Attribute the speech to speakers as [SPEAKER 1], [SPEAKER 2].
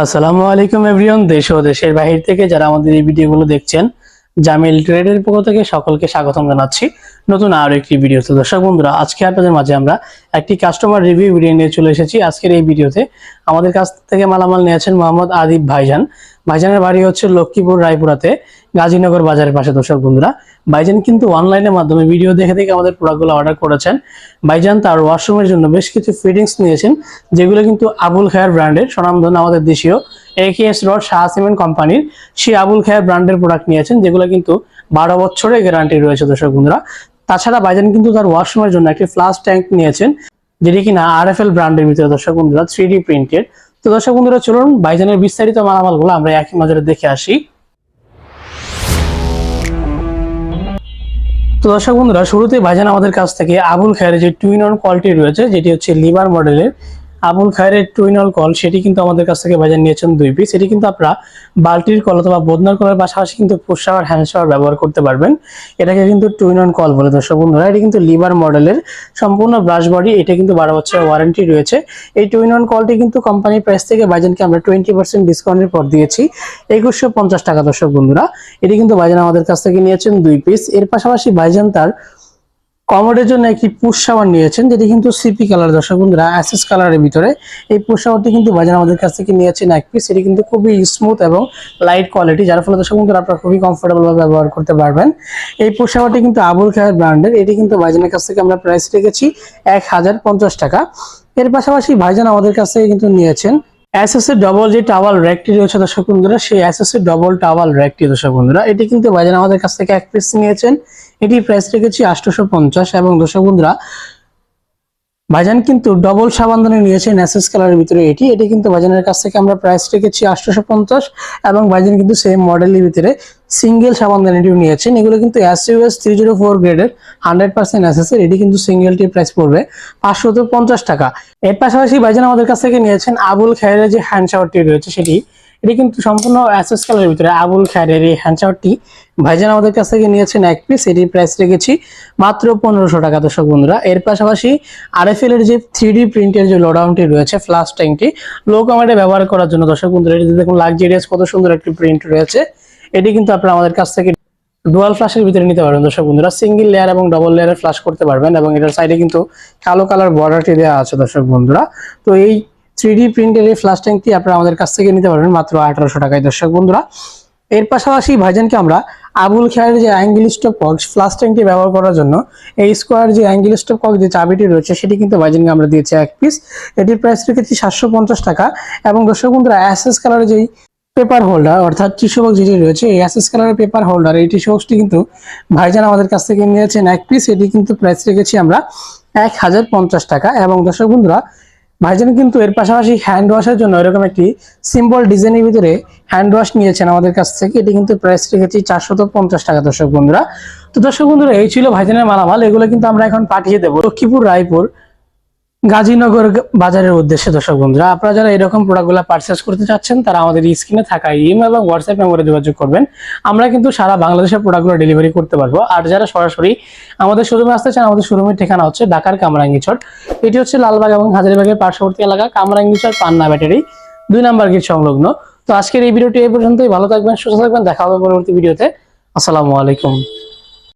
[SPEAKER 1] আসসালামু আলাইকুম এভরিওয়ান, দেশ ও দেশের বাহির থেকে যারা আমাদের এই ভিডিওগুলো দেখছেন, জামিল ট্রেডের পক্ষ থেকে সকলকে স্বাগতম জানাচ্ছি। নতুন আরও একটি ভিডিও তো। দর্শক বন্ধুরা, আজকে আপনাদের মাঝে আমরা একটি কাস্টমার রিভিউ ভিডিও নিয়ে চলে এসেছি। আজকের এই ভিডিওতে আমাদের কাছ থেকে মালামাল নিয়েছেন মোহাম্মদ আদিব ভাইজান। ভাইজানের বাড়ি হচ্ছে লক্ষ্মীপুর, রায়পুরাতে, গাজীনগর বাজারের পাশে। দর্শক বন্ধুরা, ভাইজান কিন্তু অনলাইনের মাধ্যমে ভিডিও দেখে দেখে আমাদের প্রোডাক্টগুলো অর্ডার করেছেন। ভাইজান তার ওয়াশরুমের জন্য বেশ কিছু ফিটিংস নিয়েছেন, যেগুলো কিন্তু আবুল খায়ার ব্র্যান্ডের স্বনামধন্য আমাদের দেশীয় একেএস রড শাহ সিমেন্ট কোম্পানির। সেই আবুল খায়ার ব্র্যান্ডের প্রোডাক্ট নিয়েছেন, যেগুলো কিন্তু বারো বছরের গ্যারান্টি রয়েছে দর্শক বন্ধুরা। তাছাড়া ভাইজান কিন্তু তার ওয়াশরুমের জন্য একটি ফ্লাশ ট্যাঙ্ক নিয়েছেন, যেটি কিনা আর এফ এল ব্র্যান্ডের ভিতরে দর্শক বন্ধুরা থ্রি ডি প্রিন্টেড তো দর্শক বন্ধুরা, চলুন ভাইজানের বিস্তারিত মালামালগুলো আমরা একই নজরে দেখে আসি। তো দর্শক বন্ধুরা শুরুতে ভাইজান আমাদের কাছ থেকে আবুল খায়ের যে টুইন অন কোয়ালিটি রয়েছে, যেটি হচ্ছে লিভার মডেলের Abul Khayer twin on call, সেটি কিন্তু আমাদের কাছ থেকে ভাইজান নিয়েছেন দুই পিস। এটি কিন্তু আপনারা বাল্টির কল অথবা বদনার কলের পাশাপাশি কিন্তু পুশ শাওয়ার হ্যান্ড শাওয়ার ব্যবহার করতে পারবেন। এটাকে কিন্তু টুইন অন কল বলে দর্শক বন্ধুরা। এটি কিন্তু লিভার মডেলের সম্পূর্ণ ব্রাশ বডি। এটা কিন্তু বারো বছরের ওয়ারেন্টি রয়েছে। এই টুইন অন কলটি কিন্তু কোম্পানির প্রাইস থেকে ভাইজানকে আমরা টোয়েন্টি পার্সেন্ট ডিসকাউন্টের পর দিয়েছি। একুশশো পঞ্চাশ টাকা দর্শক বন্ধুরা। এটি কিন্তু ভাইজান আমাদের কাছ থেকে নিয়েছেন দুই পিস। এর পাশাপাশি বাইজান তার কমোডের জন্য একটি পুশ শাওয়ার নিয়েছেন, যেটি কিন্তু সিপি কালার দর্শক বন্ধুরা অ্যাসেস কালারের ভিতরে। এই পুশ শাওয়ারটি কিন্তু বাজার আমাদের কাছ থেকে নিয়েছেন এক পিস এটি কিন্তু খুবই স্মুথ এবং লাইট কোয়ালিটি যার ফলে দর্শক বন্ধুরা আপনারা খুবই কমফোর্টেবল ভাবে ব্যবহার করতে পারবেন। এই শাওয়ারটি কিন্তু আবুল খায়ের ব্র্যান্ডের এটি কিন্তু ভাইজানের কাছ থেকে আমরা প্রাইস রেখেছি এক হাজার পঞ্চাশ টাকা। এর পাশাপাশি ভাইজান আমাদের কাছ থেকে কিন্তু নিয়েছেন এর ডবল যে টাওয়াল র্যাকটি রয়েছে দর্শক বন্ধুরা, সেই এর ডবল টাওয়াল র্যাকটি দর্শক বন্ধুরা, এটি কিন্তু ভাইজান আমাদের কাছ থেকে এক পিস নিয়েছেন। এটি প্রাইস রেখেছি আটশোশো পঞ্চাশ এবং দর্শক বন্ধুরা, ভাইজান কিন্তু ডবল সাবানদানি নিয়েছেন এসএস কালারের ভিতরে এটি। এটি কিন্তু ভাইজানের কাছ থেকে আমরা প্রাইস রেখেছি আটশোশো পঞ্চাশ এবং ভাইজান কিন্তু সেম মডেলের ভিতরে সিঙ্গেল সাবানদানিটিও নিয়েছেন। এগুলো কিন্তু এস থ্রি জিরো ফোর গ্রেডের হান্ড্রেড পার্সেন্ট এসএস এর। এটি কিন্তু সিঙ্গেলটির প্রাইস পড়বে পাঁচশো পঞ্চাশ টাকা। এর পাশাপাশি ভাইজান আমাদের কাছ থেকে নিয়েছেন আবুল খায়ের যে হ্যান্ড শাওয়ারটি রয়েছে, সেটি এটি কিন্তু সম্পূর্ণ অ্যাসেস কালারের ভিতরে আবুল খায়ের এই হ্যান্ড শাওয়ারটি ভাইজান, আমাদের কাছ থেকে নিয়েছেন এক পিস এটির প্রাইস রেখেছি মাত্র পনেরোশো টাকা, দর্শক বন্ধুরা। এর পাশাপাশি আরএফএল এর যে থ্রি প্রিন্টের যে লোডাউনটি রয়েছে ফ্লাশ ট্যাঙ্কটি লো কমার্ডে ব্যবহার করার জন্য, দর্শক বন্ধুরা এটি দেখুন লাক্সারিয়াস কত সুন্দর একটি প্রিন্ট রয়েছে। এটি কিন্তু আপনারা আমাদের কাছ থেকে ডুয়াল ফ্লাশের ভিতরে নিতে পারবেন, দর্শক বন্ধুরা। সিঙ্গেল লেয়ার এবং ডবল লেয়ারের ফ্লাশ করতে পারবেন এবং এটার সাইডে কিন্তু কালো কালার বর্ডারটি দেওয়া আছে, দর্শক বন্ধুরা। তো এই থ্রি ডি প্রিন্টের এই ফ্লাশ ট্যাঙ্কটি আপনারা আমাদের কাছ থেকে নিতে পারবেন মাত্র আঠারোশো টাকায়। দর্শক বন্ধুরা, এর পাশাপাশি ভাইজানকে আমরা আবুল খায়ের যে অ্যাঙ্গেল স্টপ কক্স ফ্লাশ ট্যাঙ্কটি ব্যবহার করার জন্য এই স্কোয়ার যে অ্যাঙ্গেল স্টপ কক যে চাবিটি রয়েছে, সেটি কিন্তু ভাইজানকে আমরা দিয়েছি এক পিস এটির প্রাইস রেখেছি সাতশো পঞ্চাশ টাকা এবং দর্শক বন্ধুরা অ্যাসেস কালারের যেই পেপার হোল্ডার অর্থাৎ টিস্যু বক্স যেটি রয়েছে, এই অ্যাসেস কালারের পেপার হোল্ডার এই টিস্যু বক্সটি কিন্তু ভাইজান আমাদের কাছ থেকে নিয়েছেন এক পিস এটি কিন্তু প্রাইস রেখেছি আমরা এক হাজার পঞ্চাশ টাকা এবং দর্শক বন্ধুরা ভাইজান কিন্তু এর পাশাপাশি হ্যান্ড ওয়াশের জন্য এরকম একটি সিম্বল ডিজাইনের ভিতরে হ্যান্ড ওয়াশ নিয়েছেন আমাদের কাছ থেকে। এটি কিন্তু প্রাইস রেখেছি চারশত পঞ্চাশ টাকা, দর্শক বন্ধুরা। তো দর্শক বন্ধুরা, এই ছিল ভাইজানের মালামাল। এগুলো কিন্তু আমরা এখন পাঠিয়ে দেবো লক্ষ্মীপুর, রায়পুর গাজীনগর বাজারের উদ্দেশ্যে, দর্শক বন্ধুরা, আপনারা যারা এরকম প্রোডাক্টগুলো পারচেস করতে চাচ্ছেন, তারা আমাদের স্ক্রিনে থাকা ইমেল এবং হোয়াটসঅ্যাপ নম্বরে যোগাযোগ করবেন। আমরা কিন্তু সারা বাংলাদেশের প্রোডাক্টগুলো ডেলিভারি করতে পারব। আর যারা সরাসরি আমাদের শোরুমে আসতে চান, আমাদের শোরুমের ঠিকানা হচ্ছে ঢাকার কামরাঙ্গিচর এটি হচ্ছে লালবাগ এবং হাজারিবাগের পার্শ্ববর্তী এলাকা কামরাঙ্গিচর পান্না ব্যাটারি, দুই নাম্বার গেট সংলগ্ন। তো আজকের এই ভিডিওটি এই পর্যন্তই। ভালো থাকবেন, সুস্থ থাকবেন। দেখা হবে পরবর্তী ভিডিওতে আসসালামু আলাইকুম।